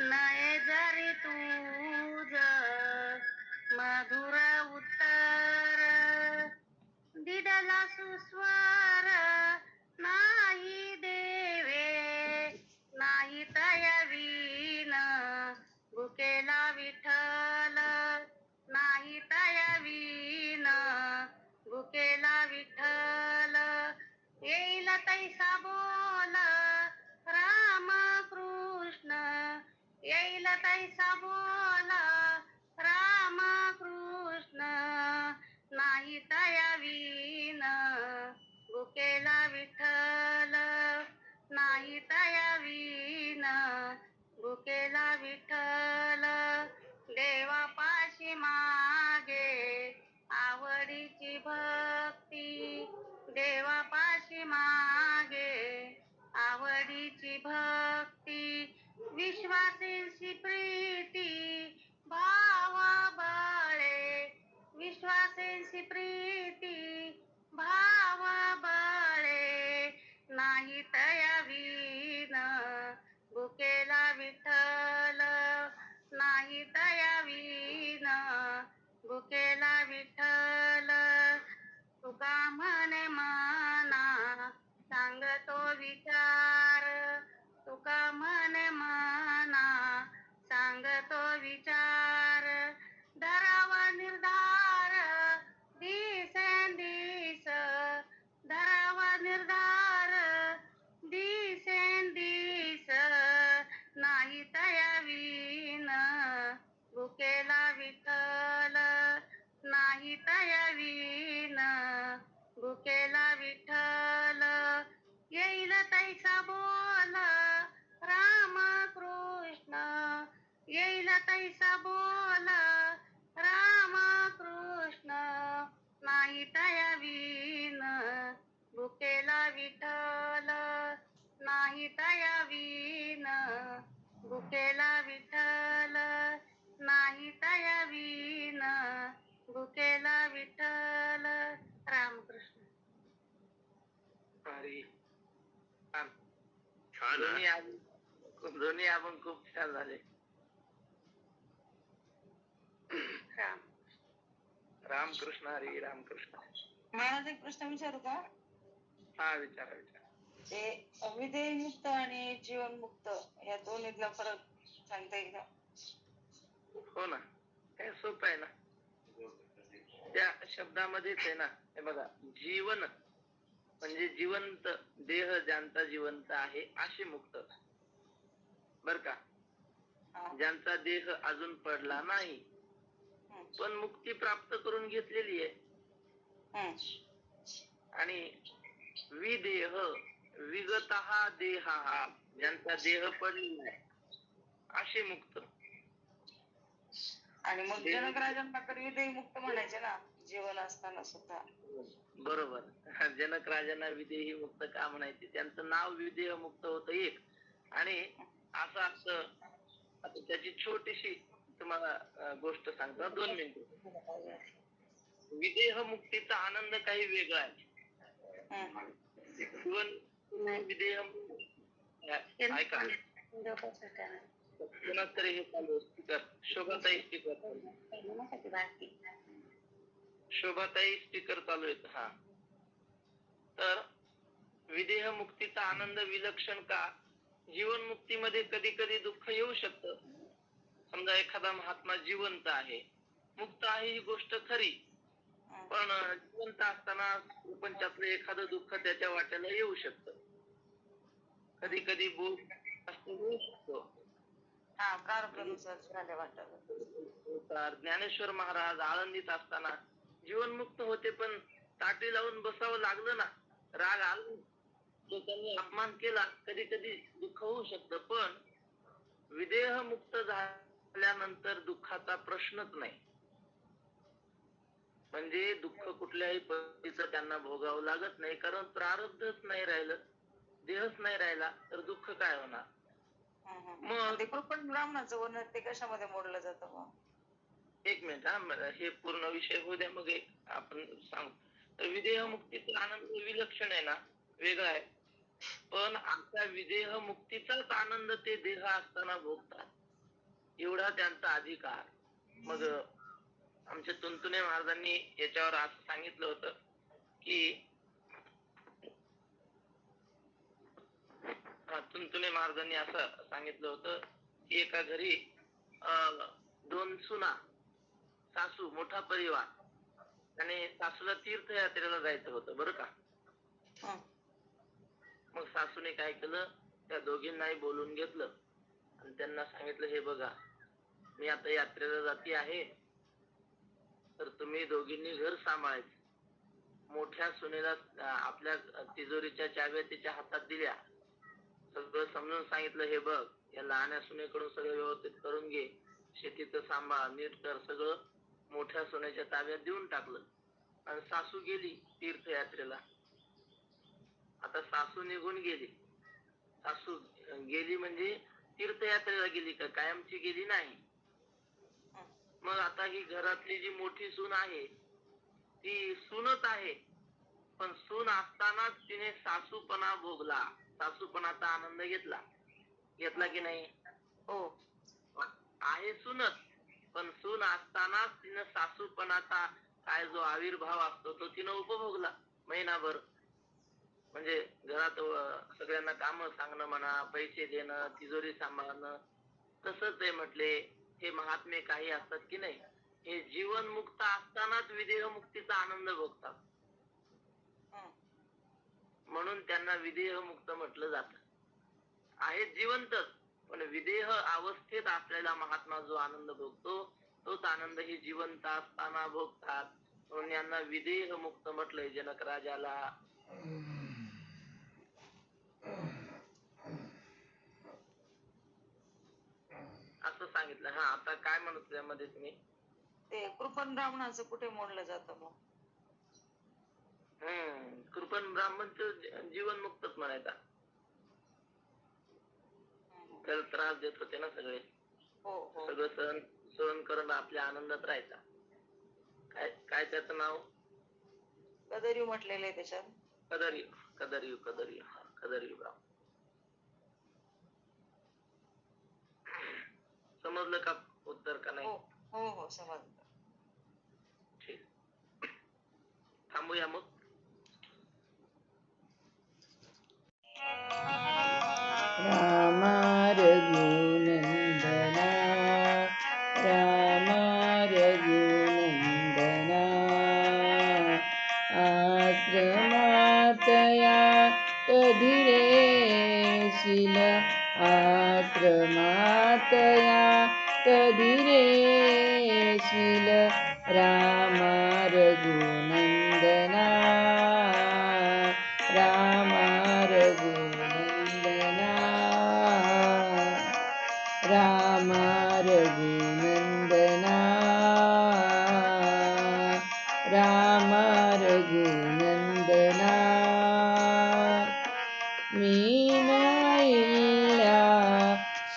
नाही जरी तुझ मधुर उत्तर दिडला सुस्वार नाही देवे नाही तयवीन भुकेला विठ्ठल नाही तयवीन भुकेला विठ्ठल. येईल तैसा येईल तैसा बोला. राम कृष्ण नाही तयावीन भुकेला विठ्ठल नाही तयावीन भुकेला विठ्ठल देवापाशी मागे. आवडीची भक्ती देवापाशी मागे. आवडीची भक्ती विश्वासी तुझी प्रीती भावा बाळे विश्वासेंची प्रीती भावा बाळे नाही तयावीन बुकेला विठ्ठल नाही तयावीन बुकेला विठ्ठल. तुका म्हणे माना सांगतो विचार छान दोन्ही? आपण खूप छान झाले. राम रामकृष्ण हरी रामकृष्ण. महाराज एक प्रश्न विचारू का? हा विचारा विचारा. ते विधेय मुक्त आणि जीवन मुक्त या दोन्हीतला फरक सांगता येईल का? हो ना. हे सोपं आहे ना. त्या शब्दामध्येच आहे ना. हे बघा जीवन म्हणजे जिवंत देह ज्यांचा जिवंत आहे असे मुक्त बर का हा. ज्यांचा देह अजून पडला नाही. पण मुक्ती प्राप्त करून घेतलेली आहे. आणि विदेह विगत देहा ज्यांचा देह पडलेला आहे असे मुक्त आणि मग जनक राजांना तर विधेय मुक्त म्हणायचे ना जीवन असताना सुद्धा. बरोबर. जनक राजांना विदेही मुक्त का म्हणायचे? त्यांचं नाव विदेह मुक्त होतं एक. आणि असं असतं आता त्याची छोटीशी तुम्हाला गोष्ट सांगतो. दोन मिनिट. विदेह मुक्तीचा आनंद काही वेगळा आहे. विदेह ऐका. कोणाच तरी हे चालू speaker. Shobhatai speaker. Shobhatai speaker चालू आहेत. हा. तर विदेह मुक्तीचा आनंद विलक्षण का? जीवन मुक्तीमध्ये कधी कधी दुःख येऊ शकतं. समजा एखादा महात्मा जिवंत आहे. मुक्त आहे ही गोष्ट खरी. पण जिवंत असताना प्रपंचातलं एखादं दुःख त्याच्या वाट्याला येऊ शकतं. कधी कधी असं होऊ शकतो. हा ज्ञानेश्वर महाराज आळंदीत असताना जीवनमुक्त होते पण ताटी लावून बसावं लागलं ना. राग आला. अपमान केला. कधी कधी दुःख होऊ शकतं पण विदेह मुक्त झाल्यानंतर दुःखाचा प्रश्नच नाही. म्हणजे दुःख कुठल्याही पद्धतीचं त्यांना भोगावं लागत नाही कारण प्रारब्धच नाही राहिलं देहच नाही राहिला तर दुःख काय होणार? मग- ते कृपण ब्राह्मणाचं वर्णन ते कशामध्ये मोडलं जातं मग? एक मिनिट हा हे पूर्ण विषय होऊ द्या मग एक आपण सांगू. तर विदेह मुक्तीचा आनंद विलक्षण आहे ना वेगळा आहे. पण आमच्या विदेह मुक्तीचाच आनंद ते देह असताना भोगतात. एवढा त्यांचा अधिकार. मग आमच्या तुंतुने महाराजांनी याच्यावर आज सांगितलं होतं की तुंतुने महाराजांनी असं सांगितलं होतं की एका घरी अं, दोन सुना सासू मोठा परिवार. आणि सासूला तीर्थयात्रेला जायचं होतं बरं का. मग सासूने काय केलं? त्या दोघींनाही बोलून घेतलं. आणि त्यांना सांगितलं हे बघा मी आता यात्रेला जाती आहे तर तुम्ही दोघींनी घर सांभाळायचं. मोठ्या सुनेला आपल्या तिजोरीच्या चाव्या तिच्या हातात दिल्या. सगळं समजून सांगितलं हे बघ या लहान्या सुनेकडून सगळं व्यवस्थित करून घे. शेतीचं सांभाळ नीट कर सगळं मोठ्या सोन्याच्या ताब्यात देऊन टाकलं. आणि सासू गेली तीर्थयात्रेला. आता सासू निघून गेली. सासू गेली म्हणजे तीर्थयात्रेला गेली का? कायमची गेली नाही. मग आता ही घरातली जी मोठी सून आहे ती सूनच आहे. पण सून असतानाच तिने सासूपणा भोगला. सासूपणाचा आनंद घेतला. घेतला की नाही? हो. आहे सूनच. पण सून असतानाच तिनं सासूपणाचा काय जो आविर्भाव असतो तो तिनं उपभोगला महिनाभर. म्हणजे घरात सगळ्यांना काम सांगणं म्हणा पैसे देणं तिजोरी सांभाळणं तसंच आहे म्हटले हे महात्मे काही असतात की नाही हे जीवन मुक्त असतानाच विदेह मुक्तीचा आनंद भोगतात. म्हणून त्यांना विदेह मुक्त म्हटलं जात. आहे जिवंतच. पण विदेह अवस्थेत आपल्याला महात्मा जो आनंद भोगतो तोच आनंद हे जिवंत असताना भोगतात. म्हणून यांना विदेह मुक्त म्हटलंय जनक राजाला. असं सांगितलं. हा आता काय म्हणत त्यामध्ये तुम्ही? ते कृपण ब्राह्मणाचं कुठे मोडलं जातं मग? हम्म कृपण ब्राह्मणचं जीवन मुक्तच म्हणायचा. त्याला त्रास देत होते ना सगळे. हो हो. सगळं सहन सहन करून आपल्या आनंदात राहायचा. काय काय त्याचं नाव? कदरी म्हटलेलं आहे त्याच्यात कदरी कदरी कदरी कदरी ब्राह्मण समजलं का उत्तर का नाही? हो हो हो समजलं. ठीक. थांबूया मग. शील रामा रगु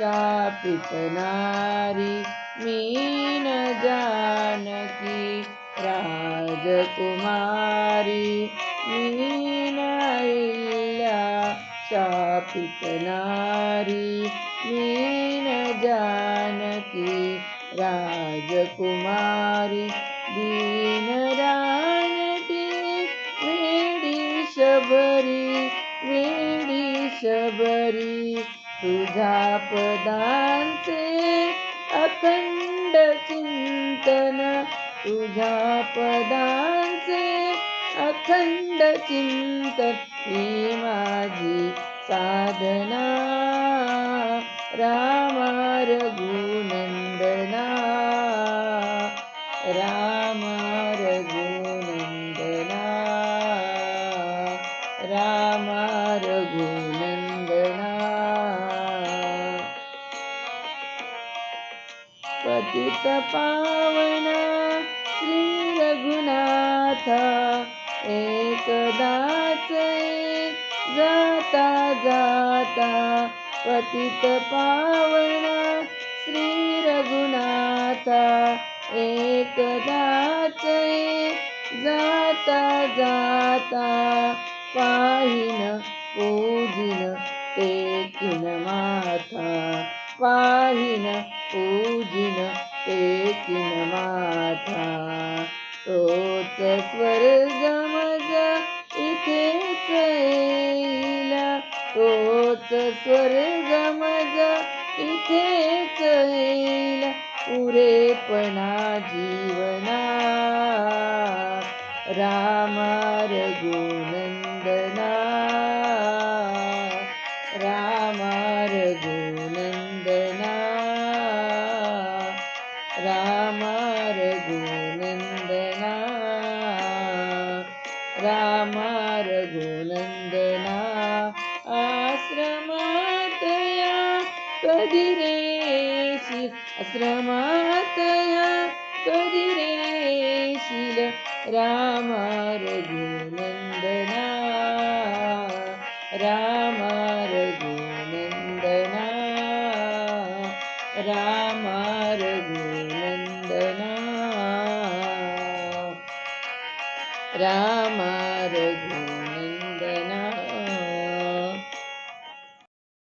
शापितनारी मीन जानकी राजकुमारी मीन मीनाईल्या शापितनारी मीन जानकी राजकुमारी दीन रानटी वेडी शबरी वेडी शबरी। तुझ्या पदांचे अखंड चिंतन. तुझ्या पदांचे अखंड चिंतन ही माझी साधना. रामा रघु पतित पावन श्री रघुनाथ. एकदाच जाता जाता पतित पावन श्री रघुनाथ. एकदाच जाता जाता पाहिन पूजिन टेकिन माथा. पाहिन पूजिन एकिन माथा तोच स्वर्ग मज इथेच येईल. तोच स्वर्ग मज इथेच येईल. पुरेपणा जीवना रामा रामा रघुनंदना रामा रघुनंदना आश्रमातया कधी रेशील आश्रमातया कधी रेशील रामा रघुनंदना रामा